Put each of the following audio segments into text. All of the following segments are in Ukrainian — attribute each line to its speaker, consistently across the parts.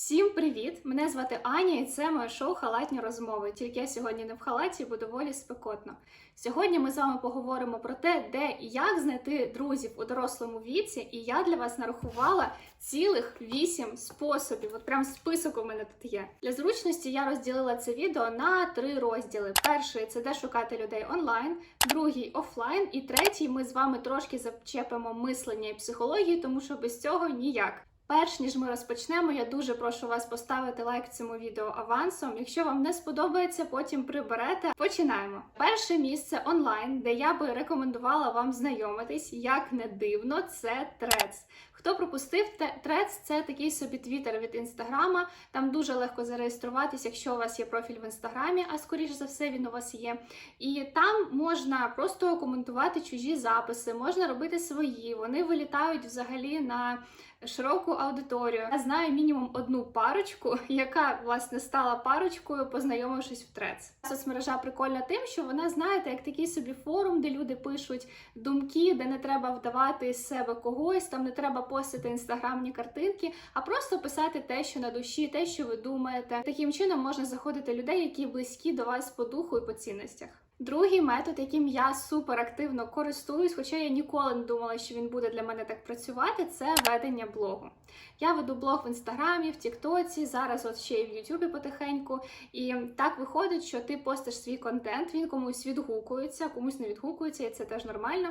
Speaker 1: Всім привіт! Мене звати Аня, і це моє шоу Халатні розмови. Тільки я сьогодні не в халаті, бо доволі спекотно. Сьогодні ми з вами поговоримо про те, де і як знайти друзів у дорослому віці. І я для вас нарахувала цілих вісім способів. От прям список у мене тут є. Для зручності я розділила це відео на три розділи. Перший це де шукати людей онлайн, другий офлайн, і третій ми з вами трошки зачепимо мислення і психологію, тому що без цього ніяк. Перш ніж ми розпочнемо, я дуже прошу вас поставити лайк цьому відео авансом. Якщо вам не сподобається, потім приберете. Починаємо. Перше місце онлайн, де я би рекомендувала вам знайомитись, як не дивно, це Threads. Хто пропустив Threads, це такий собі твіттер від інстаграма. Там дуже легко зареєструватись, якщо у вас є профіль в інстаграмі, а скоріш за все він у вас є. І там можна просто коментувати чужі записи, можна робити свої. Вони вилітають взагалі на широку аудиторію. Я знаю мінімум одну парочку, яка власне стала парочкою, познайомившись в Threads. Соцмережа прикольна тим, що вона знаєте, як такий собі форум, де люди пишуть думки, де не треба вдавати з себе когось, там не треба постити інстаграмні картинки, а просто писати те, що на душі, те, що ви думаєте. Таким чином можна заходити людей, які близькі до вас по духу і по цінностях. Другий метод, яким я супер активно користуюсь, хоча я ніколи не думала, що він буде для мене так працювати, це ведення блогу. Я веду блог в інстаграмі, в Тіктоці, зараз от ще й в Ютубі потихеньку. І так виходить, що ти постиш свій контент, він комусь відгукується, комусь не відгукується, і це теж нормально.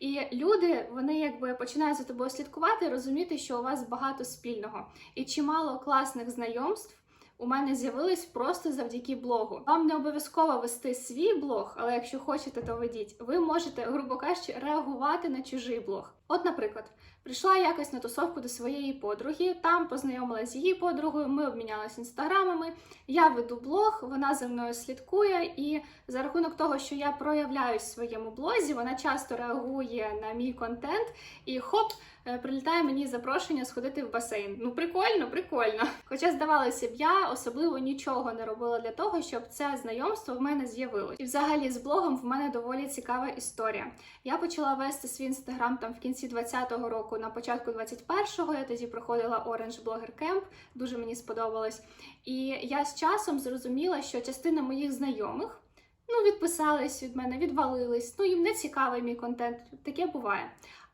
Speaker 1: І люди вони якби починають за тобою слідкувати, розуміти, що у вас багато спільного і чимало класних знайомств у мене з'явились просто завдяки блогу. Вам не обов'язково вести свій блог, але якщо хочете, то ведіть. Ви можете, грубо кажучи, реагувати на чужий блог. От, наприклад, прийшла якось на тусовку до своєї подруги, там познайомилася з її подругою, ми обмінялися інстаграмами. Я веду блог, вона за мною слідкує, і за рахунок того, що я проявляюсь в своєму блозі, вона часто реагує на мій контент і хоп. е, Прилітає мені запрошення сходити в басейн. Ну прикольно, прикольно. Хоча здавалося б, я особливо нічого не робила для того, щоб це знайомство в мене з'явилось. І взагалі з блогом в мене доволі цікава історія. Я почала вести свій інстаграм там в кінці 20-го року, на початку 21-го. Я тоді проходила Orange Blogger Camp, дуже мені сподобалось. І я з часом зрозуміла, що частина моїх знайомих. Ну, відписались від мене, відвалились. Ну, їм не цікавий мій контент. Таке буває.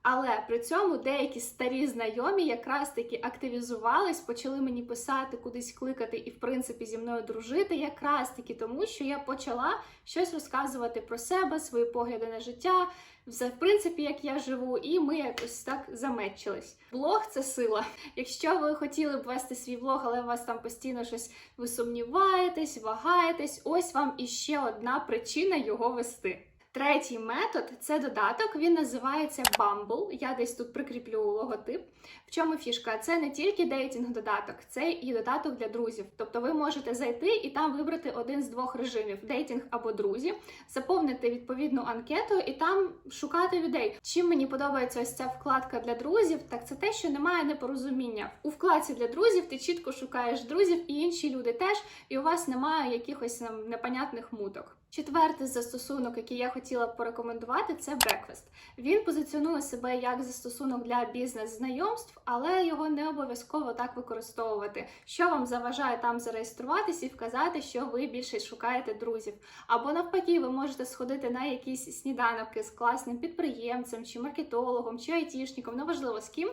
Speaker 1: Але при цьому деякі старі знайомі якраз таки активізувались, почали мені писати, кудись кликати і, в принципі, зі мною дружити, якраз таки тому, що я почала щось розказувати про себе, свої погляди на життя, в принципі, як я живу, і ми якось так замечились. Блог це сила. Якщо ви хотіли б вести свій блог, але у вас там постійно щось ви сумніваєтесь, вагаєтесь, ось вам іще одна причина його вести. Третій метод це додаток. Він називається Bumble. Я десь тут прикріплю логотип. В чому фішка? Це не тільки дейтинг-додаток, це і додаток для друзів. Тобто ви можете зайти і там вибрати один з двох режимів: дейтинг або друзі, заповнити відповідну анкету і там шукати людей. Чим мені подобається ось ця вкладка для друзів, так це те, що немає непорозуміння. У вкладці для друзів ти чітко шукаєш друзів, і інші люди теж, і у вас немає якихось непонятних муток. Четвертий застосунок, який я хотіла порекомендувати, це Breakfast. Він позиціонує себе як застосунок для бізнес-знайомств, але його не обов'язково так використовувати. Що вам заважає там зареєструватись і вказати, що ви більше шукаєте друзів. Або навпаки, ви можете сходити на якісь сніданки з класним підприємцем, чи маркетологом, чи айтішником, неважливо з ким.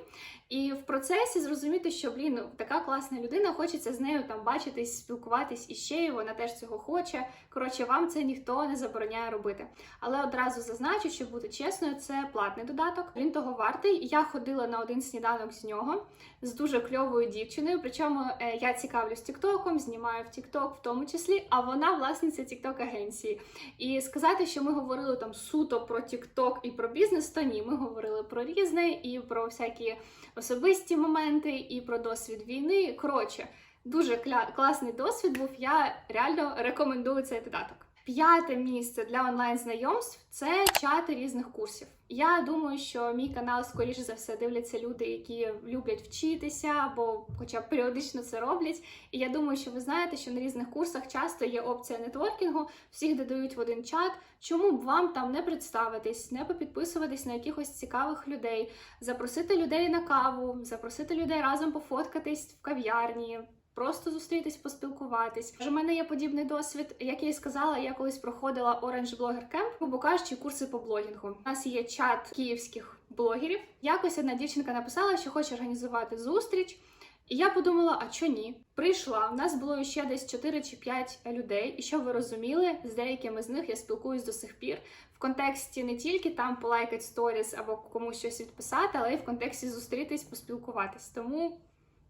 Speaker 1: І в процесі зрозуміти, що блін, ну, така класна людина, хочеться з нею там бачитись, спілкуватись іще, і вона теж цього хоче. Коротше, вам це ніхто не забороняє робити. Але одразу зазначу, щоб бути чесною, це платний додаток. Він того вартий. Я ходила на один сніданок з нього з дуже кльовою дівчиною. Причому е, я цікавлюсь Тіктоком, знімаю в Тікток в тому числі, а вона власниця Тікток агенції. І сказати, що ми говорили там суто про Тікток і про бізнес, то ні, ми говорили про різне і про всякі особисті моменти, і про досвід війни. Коротше, дуже кля- класний досвід був. Я реально рекомендую цей додаток. П'яте місце для онлайн-знайомств це чати різних курсів. Я думаю, що мій канал, скоріше за все, дивляться люди, які люблять вчитися або хоча б періодично це роблять. І я думаю, що ви знаєте, що на різних курсах часто є опція нетворкінгу, всіх додають в один чат. Чому б вам там не представитись, не попідписуватись на якихось цікавих людей, запросити людей на каву, запросити людей разом пофоткатись в кав'ярні. Просто зустрітись, поспілкуватись. В мене є подібний досвід. Як я і сказала, я колись проходила Orange Blogger Camp, грубо кажучи, курси по блогінгу. У нас є чат київських блогерів. Якось одна дівчинка написала, що хоче організувати зустріч. І я подумала, а чо ні? Прийшла. У нас було ще десь 4 чи 5 людей, і щоб ви розуміли, з деякими з них я спілкуюсь до сих пір в контексті не тільки там полайкати сторіс або комусь щось відписати, але й в контексті зустрітись, поспілкуватись. Тому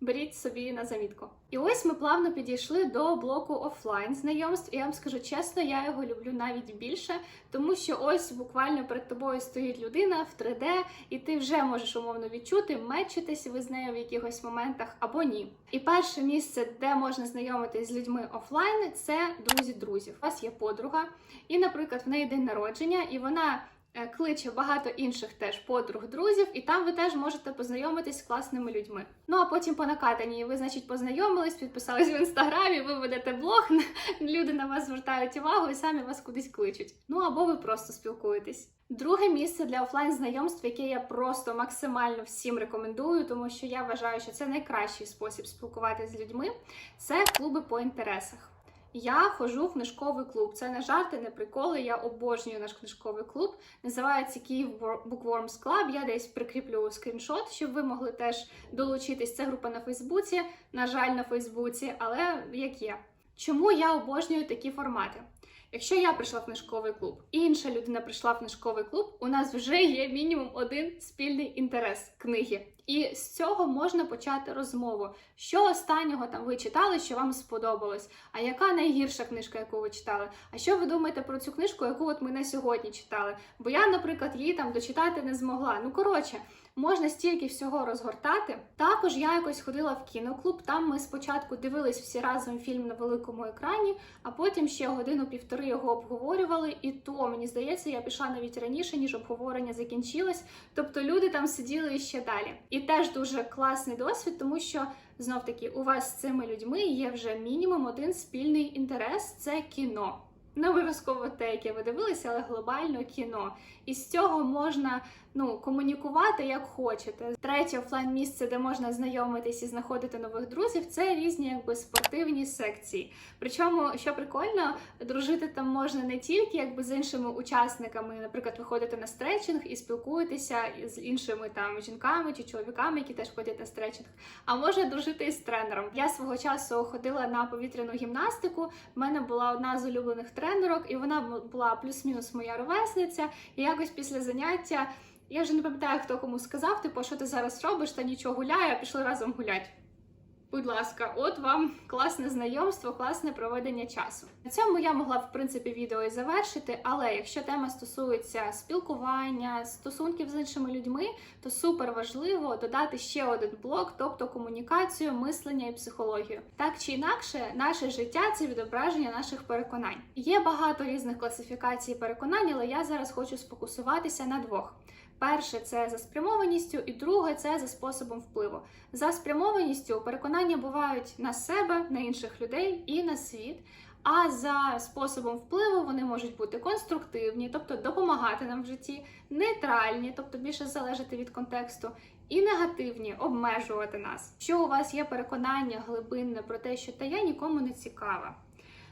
Speaker 1: беріть собі на замітку. І ось ми плавно підійшли до блоку офлайн знайомств. І я вам скажу чесно, я його люблю навіть більше, тому що ось буквально перед тобою стоїть людина в 3D, і ти вже можеш умовно відчути, мечитись ви з нею в якихось моментах або ні. І перше місце, де можна знайомитись з людьми офлайн, це друзі друзів. У вас є подруга, і, наприклад, в неї день народження, і вона. Е, Кличе багато інших теж подруг, друзів, і там ви теж можете познайомитись з класними людьми. Ну а потім по накатанні ви, значить, познайомились, підписались в інстаграмі, ви ведете блог, люди на вас звертають увагу і самі вас кудись кличуть. Ну або ви просто спілкуєтесь. Друге місце для офлайн знайомств, яке я просто максимально всім рекомендую, тому що я вважаю, що це найкращий спосіб спілкуватися з людьми. Це клуби по інтересах. Я ходжу в книжковий клуб. Це не жарти, не приколи. Я обожнюю наш книжковий клуб. Називається Київ Bookworms Club. Я десь прикріплю скріншот, щоб ви могли теж долучитись. Це група на Фейсбуці. На жаль, на Фейсбуці, але як є. Чому я обожнюю такі формати? Якщо я прийшла в книжковий клуб, і інша людина прийшла в книжковий клуб, у нас вже є мінімум один спільний інтерес книги. І з цього можна почати розмову. Що останнього там ви читали, що вам сподобалось? А яка найгірша книжка, яку ви читали? А що ви думаєте про цю книжку, яку от ми на сьогодні читали? Бо я, наприклад, її там дочитати не змогла. Ну коротше, можна стільки всього розгортати. Також я якось ходила в кіноклуб. Там ми спочатку дивились всі разом фільм на великому екрані, а потім ще годину-півтори його обговорювали. І то мені здається, я пішла навіть раніше, ніж обговорення закінчилось. Тобто люди там сиділи ще далі. І теж дуже класний досвід, тому що знов таки у вас з цими людьми є вже мінімум один спільний інтерес це кіно. Не обов'язково те, яке ви дивилися, але глобально кіно. І з цього можна ну, комунікувати як хочете. Третє офлайн місце, де можна знайомитись і знаходити нових друзів, це різні якби спортивні секції. Причому, що прикольно, дружити там можна не тільки якби з іншими учасниками, наприклад, ви ходите на стретчинг і спілкуєтеся з іншими там жінками чи чоловіками, які теж ходять на стретчинг, а можна дружити із тренером. Я свого часу ходила на повітряну гімнастику. В мене була одна з улюблених тренерок, і вона була плюс-мінус моя ровесниця. І якось після заняття. Я вже не пам'ятаю, хто кому сказав, типу, що ти зараз робиш, та нічого гуляє, а пішли разом гулять. Будь ласка, от вам класне знайомство, класне проведення часу. На цьому я могла в принципі відео і завершити, але якщо тема стосується спілкування, стосунків з іншими людьми, то супер важливо додати ще один блок, тобто комунікацію, мислення і психологію. Так чи інакше, наше життя це відображення наших переконань. Є багато різних класифікацій переконань, але я зараз хочу сфокусуватися на двох. Перше це за спрямованістю, і друге це за способом впливу. За спрямованістю переконання бувають на себе, на інших людей і на світ. А за способом впливу вони можуть бути конструктивні, тобто допомагати нам в житті, нейтральні, тобто більше залежати від контексту, і негативні обмежувати нас. Що у вас є переконання глибинне про те, що та я нікому не цікава,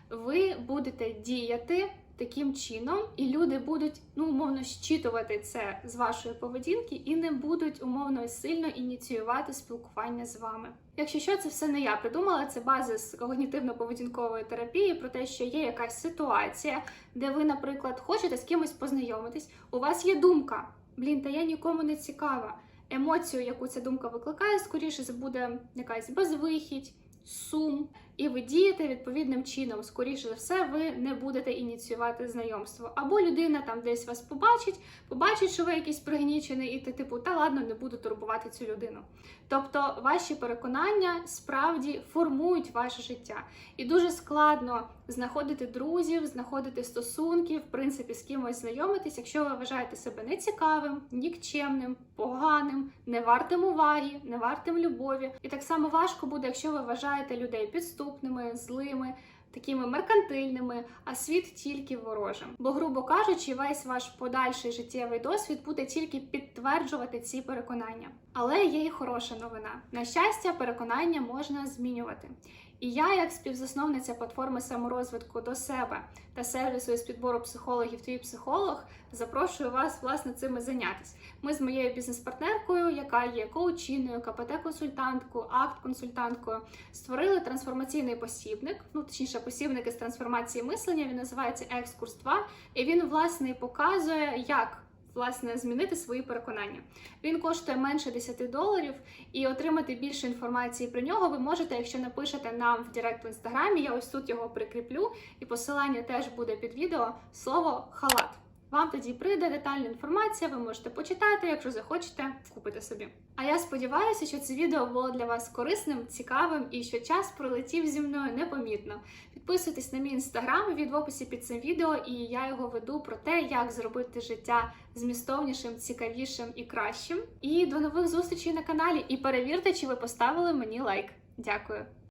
Speaker 1: ви будете діяти таким чином, і люди будуть ну умовно щитувати це з вашої поведінки і не будуть умовно сильно ініціювати спілкування з вами. Якщо що, це все не я придумала, це база з когнітивно-поведінкової терапії про те, що є якась ситуація, де ви, наприклад, хочете з кимось познайомитись, у вас є думка. Блін, та я нікому не цікава. Емоцію, яку ця думка викликає, скоріше це буде якась безвихідь, сум, і ви дієте відповідним чином. Скоріше за все, ви не будете ініціювати знайомство. Або людина там десь вас побачить, побачить, що ви якийсь пригнічений, і ти типу, та ладно, не буду турбувати цю людину. Тобто ваші переконання справді формують ваше життя. І дуже складно знаходити друзів, знаходити стосунки, в принципі, з кимось знайомитись, якщо ви вважаєте себе нецікавим, нікчемним, поганим, не вартим уваги, не вартим любові. І так само важко буде, якщо ви вважаєте людей підступними, злими. Такими меркантильними, а світ тільки ворожим. Бо, грубо кажучи, весь ваш подальший життєвий досвід буде тільки підтверджувати ці переконання. Але є і хороша новина. На щастя, переконання можна змінювати. І я, як співзасновниця платформи саморозвитку до себе та сервісу із підбору психологів твій психолог, запрошую вас власне цим і зайнятися. Ми з моєю бізнес-партнеркою, яка є коучиною, КПТ-консультанткою, акт-консультанткою, створили трансформаційний посібник. Ну точніше, посібник із трансформації мислення. Він називається Екскурс 2, і він власне показує, як власне змінити свої переконання. Він коштує менше 10 доларів, і отримати більше інформації про нього ви можете, якщо напишете нам в Директ в інстаграмі. Я ось тут його прикріплю, і посилання теж буде під відео. Слово халат. Вам тоді прийде детальна інформація, ви можете почитати, якщо захочете, купити собі. А я сподіваюся, що це відео було для вас корисним, цікавим і що час пролетів зі мною непомітно. Підписуйтесь на мій інстаграм, від в описі під цим відео, і я його веду про те, як зробити життя змістовнішим, цікавішим і кращим. І до нових зустрічей на каналі. І перевірте, чи ви поставили мені лайк. Дякую.